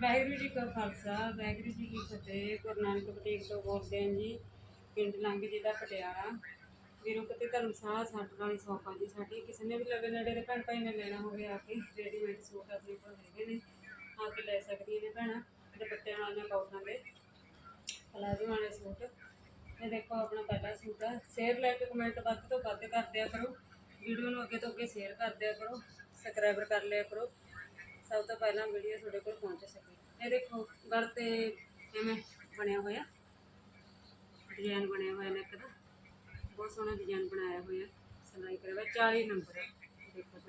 ਵਾਹਿਗੁਰੂ ਜੀ ਕਾ ਖਾਲਸਾ, ਵਾਹਿਗੁਰੂ ਜੀ ਕੀ ਫਤਿਹ। ਗੁਰੂ ਨਾਨਕ ਬਟੀਕ ਤੋਂ ਬੋਲਦੇ ਹਾਂ ਜੀ, ਪਿੰਡ ਲੰਘ ਜ਼ਿਲ੍ਹਾ ਪਟਿਆਲਾ। ਵੀਰੋ ਕਿਤੇ ਧਰਮਸਾਲਾ ਸੱਟ ਵਾਲੀ ਸੌਪਾ ਜੀ, ਸਾਡੀ ਕਿਸੇ ਨੇ ਵੀ ਲਵੇ ਨੇੜੇ ਦੇ ਭੈਣ ਭਾਈ ਨੇ ਲੈਣਾ ਹੋਵੇ ਆ ਕੇ ਰੈਡੀਮੇਡ ਸੂਟ ਆਪਣੇ ਕੋਲ ਹੈਗੇ ਨੇ, ਆ ਕੇ ਲੈ ਸਕਦੀਆਂ ਨੇ ਭੈਣਾਂ ਦੁਪੱਟਿਆਂ ਵਾਲੀਆਂ ਕਾਟਨਾਂ ਦੇ ਪਲਾਜ਼ੋ ਵਾਲੇ ਸੂਟ। ਇਹ ਦੇਖੋ ਆਪਣਾ ਪਹਿਲਾ ਸੂਟ ਆ। ਸ਼ੇਅਰ ਲਾਈਕ ਕਮੈਂਟ ਵੱਧ ਤੋਂ ਵੱਧ ਕਰ ਦਿਆ ਕਰੋ। ਵੀਡੀਓ ਨੂੰ ਅੱਗੇ ਤੋਂ ਅੱਗੇ ਸ਼ੇਅਰ ਕਰ ਦਿਆ ਕਰੋ। ਸਬਸਕ੍ਰਾਈਬਰ ਕਰ ਲਿਆ ਕਰੋ। ਸਭ ਤੋਂ ਪਹਿਲਾਂ ਵੀਡੀਓ ਤੁਹਾਡੇ ਕੋਲ ਪਹੁੰਚ ਸਕੇ ਇਹ ਦੇਖੋ ਗਲ ਤੇ ਐਵੇਂ ਬਣਿਆ ਹੋਇਆ। ਡਿਜ਼ਾਈਨ ਬਣਿਆ ਹੋਇਆ ਨੈਕ ਦਾ ਬਹੁਤ ਸੋਹਣਾ ਡਿਜ਼ਾਈਨ ਬਣਾਇਆ ਹੋਇਆ। ਸਿਲਾਈ ਕਰਿਆ ਹੋਇਆ। 40 ਨੰਬਰ ਦੇਖੋ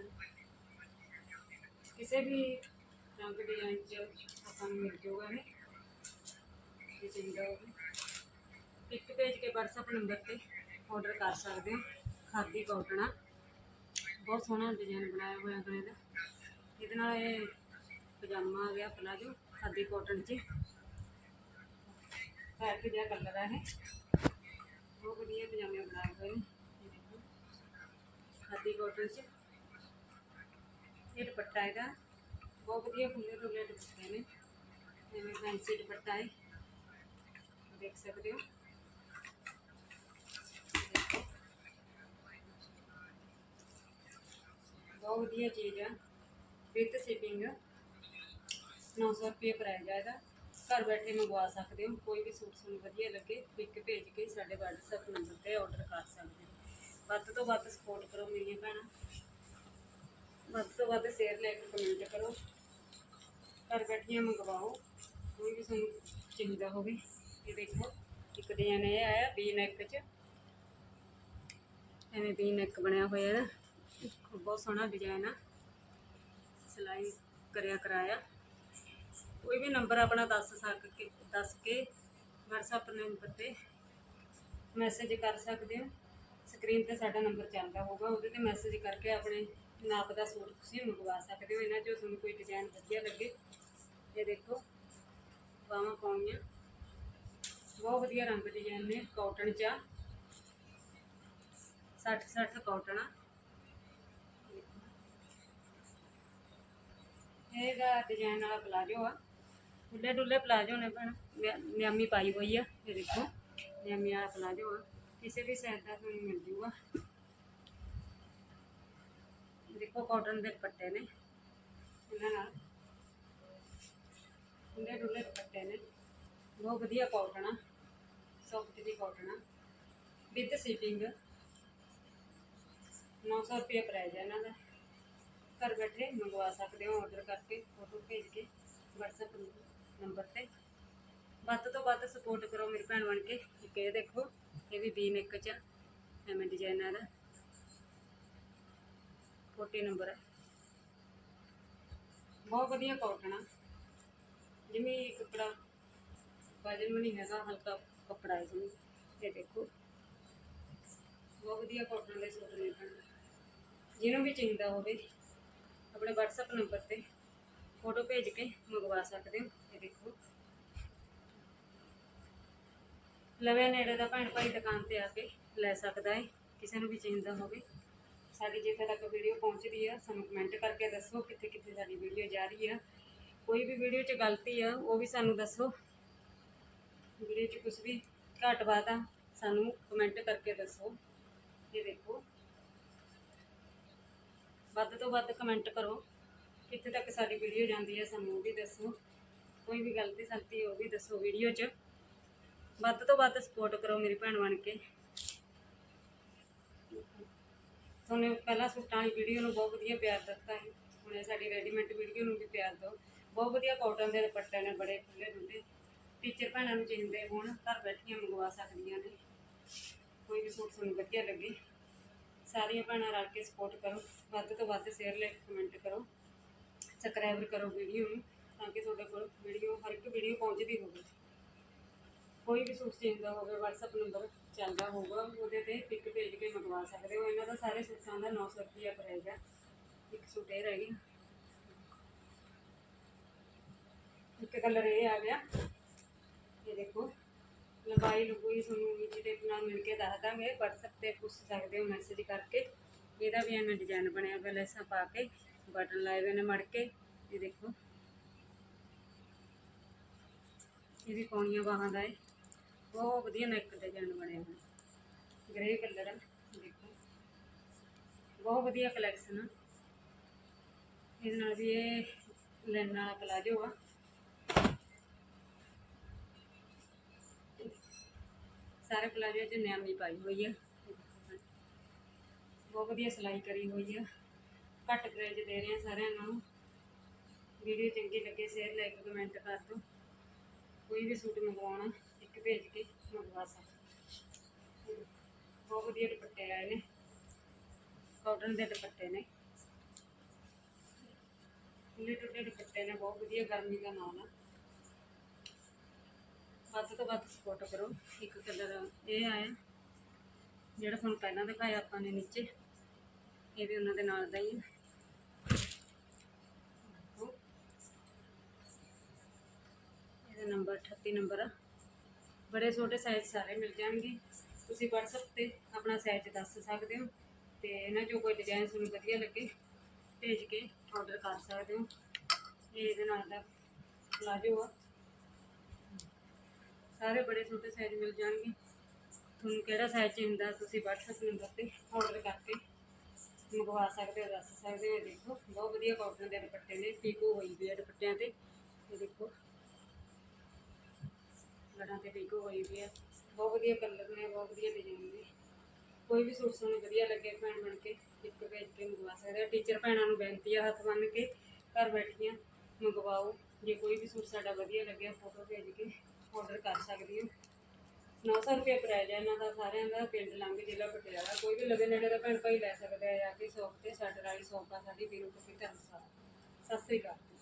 ਕਿਸੇ ਵੀ ਰੰਗ ਡਿਜ਼ਾਈਨ ਚ ਆਪਾਂ ਨੂੰ ਮਿਲ ਜਾਊਗਾ ਇਹ। ਜੇ ਚਾਹੀਦਾ ਹੋਵੇ ਇੱਕ ਭੇਜ ਕੇ WhatsApp ਨੰਬਰ ਤੇ ਆਰਡਰ ਕਰ ਸਕਦੇ ਹੋ। ਖਾਦੀ ਕਾਟਨਾ ਬਹੁਤ ਸੋਹਣਾ ਡਿਜ਼ਾਈਨ ਬਣਾਇਆ ਹੋਇਆ ਗਲੇ ਦਾ। ਇਹਦੇ ਨਾਲ ਇਹ ਪਜਾਮਾ ਆ ਗਿਆ, ਪਲਾਜੋ ਖਾਦੀ ਕਾਟਨ 'ਚ। ਪੈਕ ਜਿਹਾ ਕਲਰ ਹੈ ਇਹ। ਬਹੁਤ ਵਧੀਆ ਪਜਾਮੇ ਬਣਾਏ ਹੋਏ ਨੇ। ਇਹ ਦੇਖੋ ਖਾਦੀ ਕਾਟਨ 'ਚ। ਇਹ ਦੁਪੱਟਾ ਇਹਦਾ। ਬਹੁਤ ਵਧੀਆ ਖੁੱਲੇ ਡੁੱਲੇ ਦੁਪੱਟੇ ਨੇ। ਜਿਵੇਂ ਫੈਂਸੀ ਦੁਪੱਟਾ ਹੈ ਦੇਖ ਸਕਦੇ ਹੋ। ਦੇਖੋ। ਬਹੁਤ ਵਧੀਆ ਚੀਜ਼ ਆ। ਵਿਦ ਸ਼ਿਪਿੰਗ 900 ਰੁਪਏ ਪ੍ਰਾਈਜ਼ ਆ ਇਹਦਾ। ਘਰ ਬੈਠੇ ਮੰਗਵਾ ਸਕਦੇ ਹੋ, ਕੋਈ ਵੀ ਸੂਟ ਸੂਟ ਵਧੀਆ ਲੱਗੇ ਪਿਕ ਭੇਜ ਕੇ ਸਾਡੇ WhatsApp ਨੰਬਰ ਤੇ ਆਰਡਰ ਕਰ ਸਕਦੇ ਹੋ। ਵੱਧ ਤੋਂ ਵੱਧ ਸਪੋਰਟ ਕਰੋ ਮੇਰੀਆਂ ਭੈਣਾਂ। ਵੱਧ ਤੋਂ ਵੱਧ ਸ਼ੇਅਰ ਲਾਈਕ ਕਮੈਂਟ ਕਰੋ। ਘਰ ਬੈਠੀਆਂ ਮੰਗਵਾਓ, ਕੋਈ ਵੀ ਤੁਹਾਨੂੰ ਚਾਹੀਦਾ ਹੋਵੇ। ਇਹ ਦੇਖੋ, ਇੱਕ ਡਿਜ਼ਾਈਨ ਇਹ ਆਇਆ ਵੀ ਨੈਕ 'ਚ। ਐਵੇਂ ਵੀ ਨੈਕ ਬਣਿਆ ਹੋਇਆ ਇਹਦਾ। ਬਹੁਤ ਸੋਹਣਾ ਡਿਜ਼ਾਈਨ ਆ। ਸਿਲਾਈ ਕਰਿਆ ਕਰਾਇਆ। ਕੋਈ ਵੀ ਨੰਬਰ ਆਪਣਾ ਦੱਸ ਸਕ ਕੇ, ਦੱਸ ਕੇ WhatsApp ਨੰਬਰ ਤੇ ਮੈਸੇਜ ਕਰ ਸਕਦੇ ਹੋ। ਸਕਰੀਨ ਤੇ ਸਾਡਾ ਨੰਬਰ ਚੱਲਦਾ ਹੋਊਗਾ, ਉਹਦੇ ਤੇ ਮੈਸੇਜ ਕਰਕੇ ਆਪਣੇ ਨਾਪ ਦਾ ਸੂਟ ਤੁਸੀਂ ਮੰਗਵਾ ਸਕਦੇ ਹੋ। ਇਹਨਾਂ ਚੋਂ ਤੁਹਾਨੂੰ ਕੋਈ ਡਿਜ਼ਾਈਨ ਵਧੀਆ ਲੱਗੇ। ਇਹ ਦੇਖੋ, ਬਾਹਾਂ ਪਾਉਣੀਆਂ। ਬਹੁਤ ਵਧੀਆ ਰੰਗ ਡਿਜ਼ਾਈਨ ਨੇ ਕਾਟਨ ਚ ਆ। 60 60 ਕਾਟਨ ਆ ਇਹਦਾ ਡਿਜ਼ਾਈਨ ਵਾਲਾ ਪਲਾਜੋ ਆ। ਖੁੱਲੇ ਡੁੱਲੇ ਪਲਾਜੋ ਨੇ ਭੈਣ ਨਿਆਮੀ ਪਾਈ ਹੋਈ ਆ, ਇਹ ਦੇਖੋ, ਨਿਆਮੀ ਵਾਲਾ ਪਲਾਜੋ ਆ। ਕਿਸੇ ਵੀ ਸਾਈਜ਼ ਦਾ ਤੁਹਾਨੂੰ ਮਿਲ ਜੂਗਾ। ਦੇਖੋ ਕਾਟਨ ਦੇ ਪੱਟੇ ਨੇ, ਇਹਨਾਂ ਨਾਲ। ਖੁੱਲੇ ਡੁੱਲੇ ਦੁਪੱਟੇ ਨੇ। ਬਹੁਤ ਵਧੀਆ ਕਾਟਨ ਆ ਸੌਫਟ ਦੀ ਕਾਟਨ ਆ। ਵਿਦ ਸ਼ਿਪਿੰਗ 900 ਰੁਪਏ ਪ੍ਰਾਈਸ ਹੈ ਇਹਨਾਂ ਦਾ। ਘਰ ਬੈਠੇ ਮੰਗਵਾ ਸਕਦੇ ਹੋ ਆਰਡਰ ਕਰਕੇ ਫੋਟੋ ਭੇਜ ਕੇ, WhatsApp ਨੰਬਰ ਤੇ। ਵੱਧ ਤੋਂ ਵੱਧ ਸਪੋਰਟ ਕਰੋ ਮੇਰੀ ਭੈਣ ਬਣ ਕੇ। ਇੱਕ ਇਹ ਦੇਖੋ, ਇਹ ਵੀ ਬੀ ਨੈਕ ਚ ਐਵੇਂ ਡਿਜ਼ਾਈਨ ਆ ਇਹਦਾ 40 ਨੰਬਰ ਹੈ ਬਹੁਤ ਵਧੀਆ ਕਾਟਨ ਆ। ਜਿਵੇਂ ਇਹ ਕੱਪੜਾ, ਵਜਨ ਵੀ ਨਹੀਂ ਹੈਗਾ, ਹਲਕਾ ਕੱਪੜਾ ਹੈ ਜਿਵੇਂ ਇਹ ਦੇਖੋ। ਬਹੁਤ ਵਧੀਆ ਕਾਟਨ ਦੇ ਸੂਟ ਨੇ ਜਿਹਨੂੰ ਵੀ ਚਾਹੀਦਾ ਹੋਵੇ। ਆਪਣੇ WhatsApp ਨੰਬਰ ਤੇ ਫੋਟੋ ਭੇਜ ਕੇ ਮੰਗਵਾ ਸਕਦੇ ਹੋ, ਇਹ ਦੇਖੋ। ਲਵੇ ਨੇੜੇ ਦਾ ਭੈਣ ਭਾਈ ਦੁਕਾਨ ਤੇ ਆ ਕੇ ਲੈ ਸਕਦਾ ਹੈ, ਕਿਸੇ ਨੂੰ ਵੀ ਚਾਹੀਦਾ ਹੋਵੇ। ਸਾਡੀ ਜਿੱਥੇ ਤੱਕ ਵੀਡੀਓ ਪਹੁੰਚਦੀ ਆ, ਸਾਨੂੰ ਕਮੈਂਟ ਕਰਕੇ ਦੱਸੋ ਕਿੱਥੇ ਕਿੱਥੇ ਸਾਡੀ ਵੀਡੀਓ ਜਾ ਰਹੀ ਆ। ਕੋਈ ਵੀ ਵੀਡੀਓ 'ਚ ਗਲਤੀ ਆ, ਉਹ ਵੀ ਸਾਨੂੰ ਦੱਸੋ। ਵੀਡੀਓ 'ਚ ਕੁਝ ਵੀ ਘੱਟ ਬਾਤ ਸਾਨੂੰ ਕਮੈਂਟ ਕਰਕੇ ਦੱਸੋ। ਇਹ ਦੇਖੋ। ਵੱਧ ਤੋਂ ਵੱਧ ਕਮੈਂਟ ਕਰੋ। ਕਿੱਥੇ ਤੱਕ ਸਾਡੀ ਵੀਡੀਓ ਜਾਂਦੀ ਹੈ ਸਾਨੂੰ ਉਹ ਵੀ ਦੱਸੋ। ਕੋਈ ਵੀ ਗਲਤੀ ਸਲਤੀ ਉਹ ਵੀ ਦੱਸੋ ਵੀਡੀਓ 'ਚ। ਵੱਧ ਤੋਂ ਵੱਧ ਸਪੋਰਟ ਕਰੋ ਮੇਰੀ ਭੈਣ ਬਣ ਕੇ। ਤੁਹਾਨੂੰ ਪਹਿਲਾਂ ਸੂਟਾਂ ਵਾਲੀ ਵੀਡੀਓ ਨੂੰ ਬਹੁਤ ਵਧੀਆ ਪਿਆਰ ਦਿੱਤਾ ਹੈ। ਹੁਣ ਸਾਡੀ ਰੈਡੀਮੇਡ ਵੀਡੀਓ ਨੂੰ ਵੀ ਪਿਆਰ ਦਿਓ। ਬਹੁਤ ਵਧੀਆ ਕਾਟਨ ਦੇ ਦੁਪੱਟੇ ਨੇ ਬੜੇ ਖੁੱਲੇ ਡੁੱਲੇ ਟੀਚਰ ਭੈਣਾਂ ਨੂੰ ਚਾਹੀਦੇ ਹੋਣ, ਘਰ ਬੈਠੀਆਂ ਮੰਗਵਾ ਸਕਦੀਆਂ ਨੇ। ਕੋਈ ਵੀ ਸੂਟ ਤੁਹਾਨੂੰ ਵਧੀਆ ਲੱਗੇ। ਸਾਰੀਆਂ ਭੈਣਾਂ ਰਲ ਕੇ ਸਪੋਰਟ ਕਰੋ, ਵੱਧ ਤੋਂ ਵੱਧ ਸ਼ੇਅਰ ਲਾਈਕ ਕਮੈਂਟ ਕਰੋ ਸਬਸਕ੍ਰਾਈਬ ਕਰੋ ਵੀਡੀਓ ਨੂੰ ਤਾਂ ਕਿ ਤੁਹਾਡੇ ਕੋਲ ਵੀਡੀਓ ਹਰ ਇੱਕ ਵੀਡੀਓ ਪਹੁੰਚਦੀ ਹੋਵੇ। ਕੋਈ ਵੀ ਸੂਟ ਚਾਹੀਦਾ ਹੋਵੇ, WhatsApp ਨੰਬਰ ਚੱਲਦਾ ਹੋਊਗਾ, ਉਹਦੇ ਤੇ ਪਿਕ ਭੇਜ ਕੇ ਮੰਗਵਾ ਸਕਦੇ ਹੋ। ਇਹਨਾਂ ਦਾ ਸਾਰੇ ਸੂਟਾਂ ਦਾ 900 ਰੁਪਈਆ ਪ੍ਰਾਈਸ ਇੱਕ ਸੂਟ ਇਹ ਰਹਿ ਗਿਆ ਇੱਕ ਕਲਰ ਇਹ ਆ ਗਿਆ। ਇਹ ਦੇਖੋ। ਲੰਬਾਈ ਲੰਬੂਈ ਤੁਹਾਨੂੰ ਨੀਚੇ ਦੇ ਨਾਲ ਮਿਲ ਕੇ ਦੱਸ ਦਾਂਗੇ WhatsApp ਤੇ ਪੁੱਛ ਸਕਦੇ ਹੋ ਮੈਸੇਜ ਕਰਕੇ। ਇਹਦਾ ਵੀ ਐਵੇਂ ਡਿਜ਼ਾਈਨ ਬਣਿਆ ਹੋਇਆ ਲੈਸਾਂ ਪਾ ਕੇ ਬਟਨ ਲਾਏ ਹੋਏ ਨੇ ਮੜ ਕੇ, ਇਹ ਦੇਖੋ। ਇਹ ਵੀ ਪੌਣੀਆਂ ਬਾਹਾਂ ਦਾ ਹੈ ਬਹੁਤ ਵਧੀਆ ਨੈਕ ਡਿਜ਼ਾਈਨ ਬਣਿਆ ਹੋਇਆ। ਗ੍ਰੇ ਕਲਰ ਆ, ਦੇਖੋ। ਬਹੁਤ ਵਧੀਆ ਕਲੈਕਸ਼ਨ ਆ। ਇਹਦੇ ਨਾਲ ਵੀ ਇਹ ਲੈਣ ਵਾਲਾ ਪਲਾਜੋ ਆ। ਸਾਰੇ ਪਲਾਜੋ 'ਚ ਨਿਆਮੀ ਪਾਈ ਹੋਈ ਆ। ਬਹੁਤ ਵਧੀਆ ਸਿਲਾਈ ਕਰੀ ਹੋਈ ਆ। ਘੱਟ ਪ੍ਰਾਈਸ ਦੇ ਰਹੇ ਆ ਸਾਰਿਆਂ ਨੂੰ ਵੀਡੀਓ ਚੰਗੀ ਲੱਗੇ ਸ਼ੇਅਰ ਲਾਈਕ ਕਮੈਂਟ ਕਰ ਦਿਓ। ਕੋਈ ਵੀ ਸੂਟ ਮੰਗਵਾਉਣਾ, ਇੱਕ ਭੇਜ ਕੇ ਮੰਗਵਾ ਸਕਦੇ। ਬਹੁਤ ਵਧੀਆ ਦੁਪੱਟੇ ਆਏ ਨੇ। ਕਾਟਨ ਦੇ ਦੁਪੱਟੇ ਨੇ। ਖੁੱਲੇ ਟੁੱਟੇ ਦੁਪੱਟੇ ਨੇ, ਬਹੁਤ ਵਧੀਆ ਗਰਮੀ ਦਾ ਨਾਮ ਆ। ਵੱਧ ਤੋਂ ਵੱਧ ਸਪੋਰਟ ਕਰੋ। ਇੱਕ ਕਲਰ ਇਹ ਆਇਆ, ਜਿਹੜਾ ਤੁਹਾਨੂੰ ਪਹਿਲਾਂ ਦਿਖਾਇਆ ਆਪਾਂ ਨੇ ਨੀਚੇ। ਇਹ ਵੀ ਉਹਨਾਂ ਦੇ ਨਾਲ ਦਾ ਹੀ ਹੈ ਇਹਦਾ ਨੰਬਰ 38 ਨੰਬਰ ਆ। ਬੜੇ ਛੋਟੇ ਸਾਈਜ਼ ਸਾਰੇ ਮਿਲ ਜਾਣਗੇ। ਤੁਸੀਂ WhatsApp ਤੇ ਆਪਣਾ ਸਾਈਜ਼ ਦੱਸ ਸਕਦੇ ਹੋ। ਤੇ ਇਹਨਾਂ ਚੋਂ ਕੋਈ ਡਿਜ਼ਾਈਨ ਤੁਹਾਨੂੰ ਵਧੀਆ ਲੱਗੇ, ਭੇਜ ਕੇ ਆਰਡਰ ਕਰ ਸਕਦੇ ਹੋ। ਇਹ ਇਹਦੇ ਨਾਲ ਦਾ ਪਲਾਜੋ ਆ। ਸਾਰੇ ਬੜੇ ਛੋਟੇ ਸਾਈਜ਼ ਮਿਲ ਜਾਣਗੇ। ਤੁਹਾਨੂੰ ਕਿਹੜਾ ਸਾਈਜ਼ ਚਾਹੀਦਾ, ਤੁਸੀਂ WhatsApp ਨੰਬਰ ਤੇ ਆਰਡਰ ਕਰਕੇ ਮੰਗਵਾ ਸਕਦੇ ਹੋ, ਦੱਸ ਸਕਦੇ ਹੋ, ਦੇਖੋ। ਬਹੁਤ ਵਧੀਆ ਕਾਟਨ ਦੇ ਦੁਪੱਟੇ ਨੇ ਪੀਕੋ ਹੋਈ ਵੀ ਹੈ ਦੁਪੱਟਿਆਂ ਤੇ। ਇਹ ਦੇਖੋ। ਲੜਾਂ ਤੇ ਪੀਕੋ ਹੋਈ ਵੀ ਹੈ ਬਹੁਤ ਵਧੀਆ ਕਲਰ ਨੇ, ਬਹੁਤ ਵਧੀਆ ਡਿਜ਼ਾਈਨ ਨੇ। ਕੋਈ ਵੀ ਸੂਟ ਤੁਹਾਨੂੰ ਵਧੀਆ ਲੱਗੇ ਭੈਣ ਬਣ ਕੇ, ਇੱਕ ਭੇਜ ਕੇ ਮੰਗਵਾ ਸਕਦੇ ਆ ਟੀਚਰ ਭੈਣਾਂ ਨੂੰ ਬੇਨਤੀ ਆ, ਹੱਥ ਬੰਨ੍ਹ ਕੇ ਘਰ ਬੈਠੀਆਂ ਮੰਗਵਾਓ। ਜੇ ਕੋਈ ਵੀ ਸੂਟ ਸਾਡਾ ਵਧੀਆ ਲੱਗਿਆ ਫੋਟੋ ਭੇਜ ਕੇ ਆਰਡਰ ਕਰ ਸਕਦੀ ਹੋ 900 ਰੁਪਏ ਪ੍ਰਾਈਜ਼ ਹੈ ਇਹਨਾਂ ਦਾ, ਸਾਰਿਆਂ ਦਾ ਪਿੰਡ ਲੰਘ ਜ਼ਿਲ੍ਹਾ ਪਟਿਆਲਾ, ਕੋਈ ਵੀ ਲਵੇ ਨੇੜੇ ਦਾ ਭੈਣ ਭਾਈ ਲੈ ਸਕਦਾ ਹੈ ਆ ਕੇ ਸ਼ੌਪ ਤੇ ਸਾਡੇ ਰਾਈ ਸ਼ੌਪ ਆ ਸਾਡੀ ਵੀਰੋ ਕਪੀ ਧਰਮਸ਼ਾਲਾ। ਸਤਿ ਸ੍ਰੀ ਅਕਾਲ।